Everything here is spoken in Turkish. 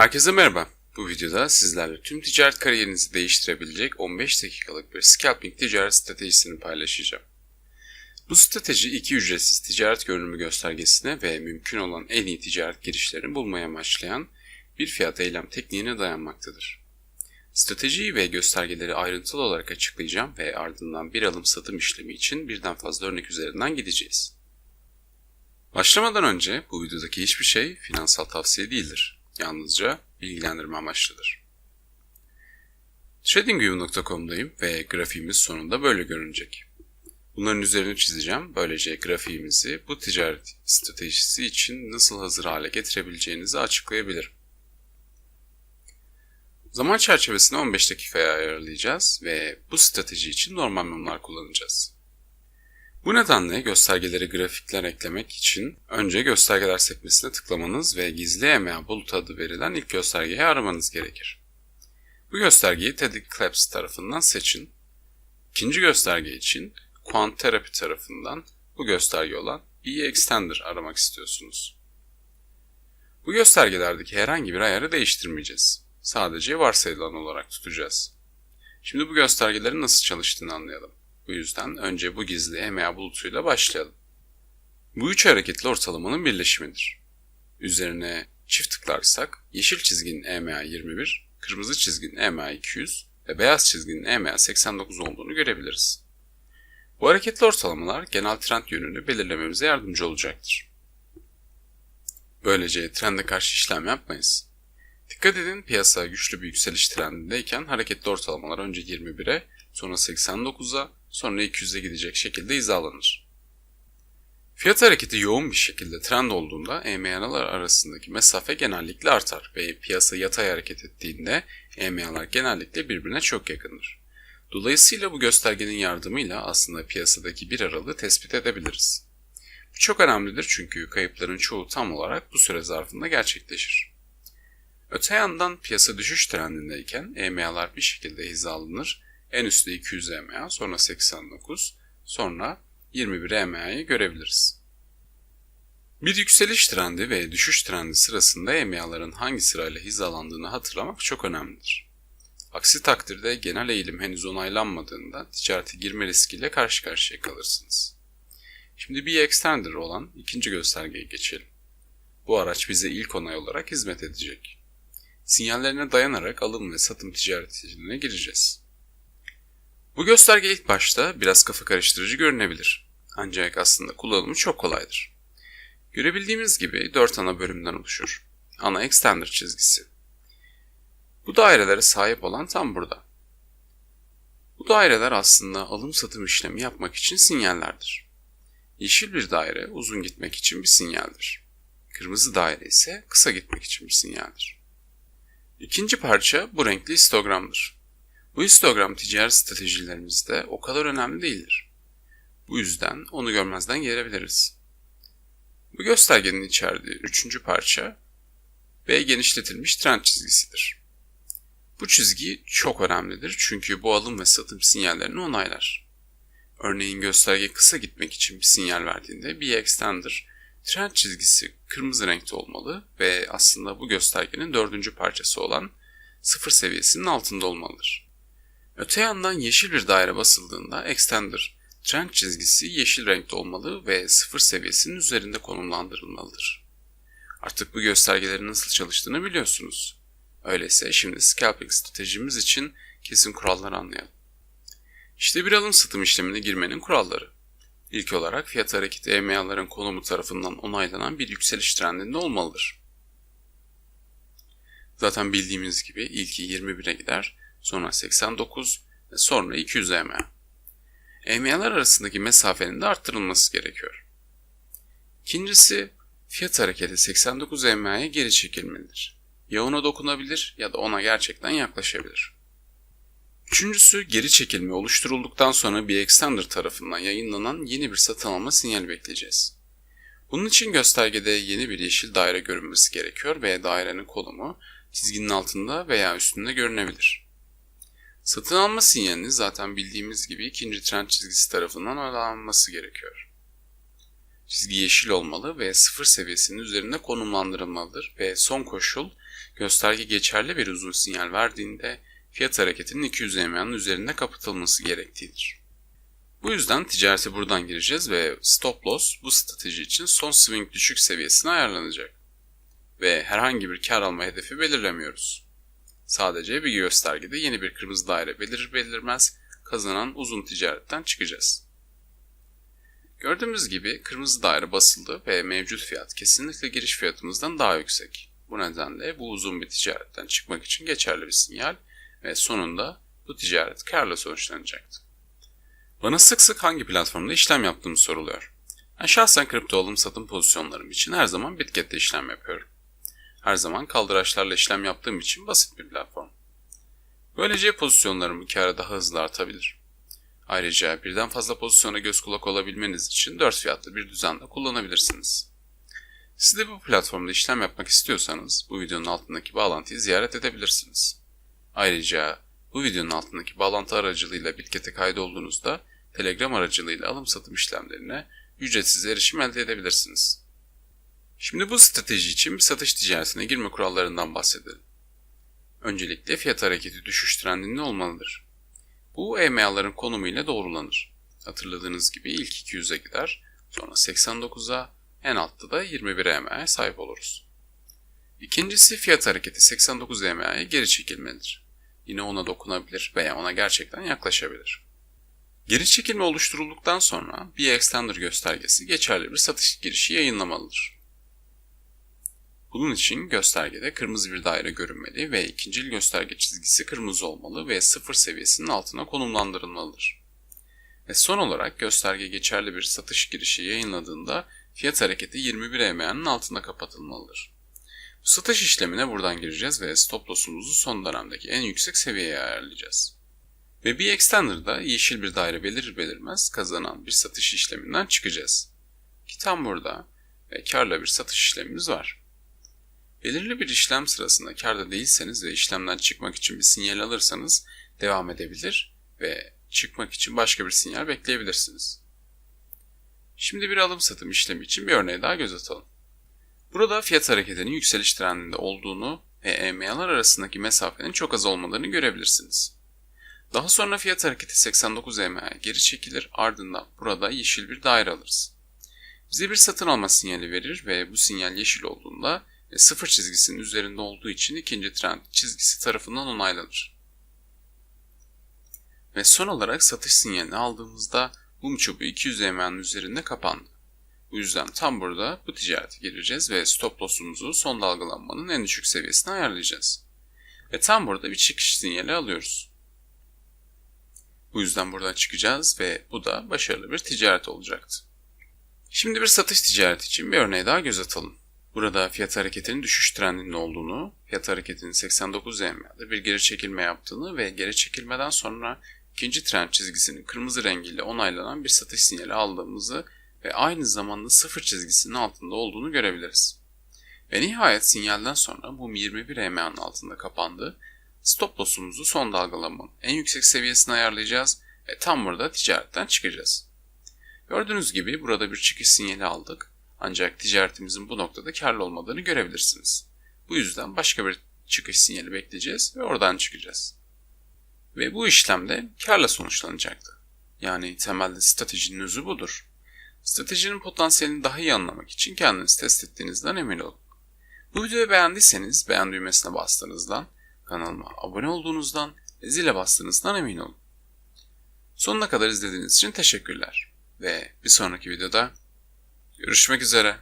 Herkese merhaba. Bu videoda sizlerle tüm ticaret kariyerinizi değiştirebilecek 15 dakikalık bir scalping ticaret stratejisini paylaşacağım. Bu strateji iki ücretsiz ticaret görünümü göstergesine ve mümkün olan en iyi ticaret girişlerini bulmaya amaçlayan bir fiyat eylem tekniğine dayanmaktadır. Stratejiyi ve göstergeleri ayrıntılı olarak açıklayacağım ve ardından bir alım satım işlemi için birden fazla örnek üzerinden gideceğiz. Başlamadan önce bu videodaki hiçbir şey finansal tavsiye değildir. Yalnızca bilgilendirme amaçlıdır. TradingView.com'dayım ve grafiğimiz sonunda böyle görünecek. Bunların üzerine çizeceğim. Böylece grafiğimizi bu ticaret stratejisi için nasıl hazır hale getirebileceğinizi açıklayabilirim. Zaman çerçevesini 15 dakikaya ayarlayacağız ve bu strateji için normal mumlar kullanacağız. Bu nedenle göstergeleri grafikler eklemek için önce göstergeler sekmesine tıklamanız ve gizli EMA bulut adı verilen ilk göstergeyi aramanız gerekir. Bu göstergeyi Teddy Claps tarafından seçin. İkinci gösterge için Quant Therapy tarafından bu gösterge olan BE Extender aramak istiyorsunuz. Bu göstergelerdeki herhangi bir ayarı değiştirmeyeceğiz. Sadece varsayılan olarak tutacağız. Şimdi bu göstergelerin nasıl çalıştığını anlayalım. Bu yüzden önce bu gizli EMA bulutuyla başlayalım. Bu üç hareketli ortalamanın birleşimidir. Üzerine çift tıklarsak yeşil çizginin EMA 21, kırmızı çizginin EMA 200 ve beyaz çizginin EMA 89 olduğunu görebiliriz. Bu hareketli ortalamalar genel trend yönünü belirlememize yardımcı olacaktır. Böylece trende karşı işlem yapmayız. Dikkat edin piyasa güçlü bir yükseliş trendindeyken hareketli ortalamalar önce 21'e sonra 89'a sonra 200'e gidecek şekilde hizalanır. Fiyat hareketi yoğun bir şekilde trend olduğunda EMA'lar arasındaki mesafe genellikle artar ve piyasa yatay hareket ettiğinde EMA'lar genellikle birbirine çok yakındır. Dolayısıyla bu göstergenin yardımıyla aslında piyasadaki bir aralığı tespit edebiliriz. Bu çok önemlidir çünkü kayıpların çoğu tam olarak bu süre zarfında gerçekleşir. Öte yandan piyasa düşüş trendindeyken EMA'lar bir şekilde hizalanır en üstte 200 EMA, sonra 89, sonra 21 EMA'yı görebiliriz. Bir yükseliş trendi ve düşüş trendi sırasında EMA'ların hangi sırayla hizalandığını hatırlamak çok önemlidir. Aksi takdirde genel eğilim henüz onaylanmadığında ticarete girme riskiyle karşı karşıya kalırsınız. Şimdi bir extender olan ikinci göstergeye geçelim. Bu araç bize ilk onay olarak hizmet edecek. Sinyallerine dayanarak alım ve satım ticaretine gireceğiz. Bu gösterge ilk başta biraz kafa karıştırıcı görünebilir. Ancak aslında kullanımı çok kolaydır. Görebildiğimiz gibi 4 ana bölümden oluşur. Ana extender çizgisi. Bu dairelere sahip olan tam burada. Bu daireler aslında alım satım işlemi yapmak için sinyallerdir. Yeşil bir daire uzun gitmek için bir sinyaldir. Kırmızı daire ise kısa gitmek için bir sinyaldir. İkinci parça bu renkli histogramdır. Bu histogram ticaret stratejilerimizde o kadar önemli değildir. Bu yüzden onu görmezden gelebiliriz. Bu göstergenin içerdiği üçüncü parça B genişletilmiş trend çizgisidir. Bu çizgi çok önemlidir çünkü bu alım ve satım sinyallerini onaylar. Örneğin gösterge kısa gitmek için bir sinyal verdiğinde bir extender trend çizgisi kırmızı renkte olmalı ve aslında bu göstergenin dördüncü parçası olan sıfır seviyesinin altında olmalıdır. Öte yandan yeşil bir daire basıldığında extender trend çizgisi yeşil renkte olmalı ve sıfır seviyesinin üzerinde konumlandırılmalıdır. Artık bu göstergelerin nasıl çalıştığını biliyorsunuz. Öyleyse şimdi scalping stratejimiz için kesin kuralları anlayalım. İşte bir alım satım işlemine girmenin kuralları. İlk olarak fiyat hareketi EMA'ların konumu tarafından onaylanan bir yükseliş trendinde olmalıdır. Zaten bildiğimiz gibi ilki 21'e gider sonra 89 ve sonra 200 EMA. EMA'lar arasındaki mesafenin de arttırılması gerekiyor. İkincisi, fiyat hareketi 89 EMA'ya geri çekilmelidir. Ya ona dokunabilir ya da ona gerçekten yaklaşabilir. Üçüncüsü, geri çekilme oluşturulduktan sonra bir extender tarafından yayınlanan yeni bir satın alma sinyali bekleyeceğiz. Bunun için göstergede yeni bir yeşil daire görünmesi gerekiyor ve dairenin konumu çizginin altında veya üstünde görünebilir. Satın alma sinyalini zaten bildiğimiz gibi ikinci trend çizgisi tarafından oranlanması gerekiyor. Çizgi yeşil olmalı ve sıfır seviyesinin üzerinde konumlandırılmalıdır ve son koşul gösterge geçerli bir uzun sinyal verdiğinde fiyat hareketinin 200 EMA'nın üzerinde kapatılması gerektiğidir. Bu yüzden ticarete buradan gireceğiz ve stop loss bu strateji için son swing düşük seviyesine ayarlanacak. Ve herhangi bir kar alma hedefi belirlemiyoruz. Sadece bir göstergede yeni bir kırmızı daire belirir belirmez kazanan uzun ticaretten çıkacağız. Gördüğümüz gibi kırmızı daire basıldı ve mevcut fiyat kesinlikle giriş fiyatımızdan daha yüksek. Bu nedenle bu uzun bir ticaretten çıkmak için geçerli bir sinyal ve sonunda bu ticaret karla sonuçlanacaktı. Bana sık sık hangi platformda işlem yaptığımı soruluyor. Ben şahsen kripto alım satım pozisyonlarım için her zaman Bitket'te işlem yapıyorum. Her zaman kaldıraçlarla işlem yaptığım için basit bir platform. Böylece pozisyonlarımı kâra daha hızlı artabilir. Ayrıca birden fazla pozisyona göz kulak olabilmeniz için 4 fiyatlı bir düzende kullanabilirsiniz. Siz de bu platformda işlem yapmak istiyorsanız bu videonun altındaki bağlantıyı ziyaret edebilirsiniz. Ayrıca bu videonun altındaki bağlantı aracılığıyla Bitket'e kaydolduğunuzda Telegram aracılığıyla alım satım işlemlerine ücretsiz erişim elde edebilirsiniz. Şimdi bu strateji için bir satış ticaretine girme kurallarından bahsedelim. Öncelikle fiyat hareketi düşüş trendinde olmalıdır. Bu EMA'ların konumu ile doğrulanır. Hatırladığınız gibi ilk 200'e gider, sonra 89'a, en altta da 21 EMA'ya sahip oluruz. İkincisi fiyat hareketi 89 EMA'ya geri çekilmelidir. Yine ona dokunabilir veya ona gerçekten yaklaşabilir. Geri çekilme oluşturulduktan sonra bir extender göstergesi geçerli bir satış girişi yayınlamalıdır. Bunun için göstergede kırmızı bir daire görünmeli ve ikincil gösterge çizgisi kırmızı olmalı ve sıfır seviyesinin altına konumlandırılmalıdır. Ve son olarak gösterge geçerli bir satış girişi yayınladığında fiyat hareketi 21 EMA'nın altında kapatılmalıdır. Bu satış işlemine buradan gireceğiz ve stop loss'umuzu son dönemdeki en yüksek seviyeye ayarlayacağız. Ve bir extender'da yeşil bir daire belirir belirmez kazanan bir satış işleminden çıkacağız. Ki tam burada ve karla bir satış işlemimiz var. Belirli bir işlem sırasında karda değilseniz ve işlemden çıkmak için bir sinyal alırsanız devam edebilir ve çıkmak için başka bir sinyal bekleyebilirsiniz. Şimdi bir alım satım işlemi için bir örneğe daha göz atalım. Burada fiyat hareketinin yükseliş trendinde olduğunu ve EMA'lar arasındaki mesafenin çok az olmalarını görebilirsiniz. Daha sonra fiyat hareketi 89 EMA'ya geri çekilir ardından burada yeşil bir daire alırız. Bize bir satın alma sinyali verir ve bu sinyal yeşil olduğunda sıfır çizgisinin üzerinde olduğu için ikinci trend çizgisi tarafından onaylanır. Ve son olarak satış sinyalini aldığımızda mum çubuğu 200 EMA'nın üzerinde kapandı. Bu yüzden tam burada bu ticarete gireceğiz ve stop loss'umuzu son dalgalanmanın en düşük seviyesine ayarlayacağız. Ve tam burada bir çıkış sinyali alıyoruz. Bu yüzden buradan çıkacağız ve bu da başarılı bir ticaret olacaktı. Şimdi bir satış ticareti için bir örneğe daha göz atalım. Burada fiyat hareketinin düşüş trendinde olduğunu, fiyat hareketinin 89 EMA'da bir geri çekilme yaptığını ve geri çekilmeden sonra ikinci trend çizgisinin kırmızı rengiyle onaylanan bir satış sinyali aldığımızı ve aynı zamanda sıfır çizgisinin altında olduğunu görebiliriz. Ve nihayet sinyalden sonra bu 21 EMA'nın altında kapandı. Stop loss'umuzu son dalgalamanın en yüksek seviyesine ayarlayacağız ve tam burada ticaretten çıkacağız. Gördüğünüz gibi burada bir çıkış sinyali aldık ancak ticaretimizin bu noktada karlı olmadığını görebilirsiniz. Bu yüzden başka bir çıkış sinyali bekleyeceğiz ve oradan çıkacağız. Ve bu işlemde karla sonuçlanacaktı. Yani temelde stratejinin özü budur. Stratejinin potansiyelini daha iyi anlamak için kendiniz test ettiğinizden emin olun. Bu videoyu beğendiyseniz beğen düğmesine bastığınızdan, kanalıma abone olduğunuzdan ve zile bastığınızdan emin olun. Sonuna kadar izlediğiniz için teşekkürler ve bir sonraki videoda görüşmek üzere.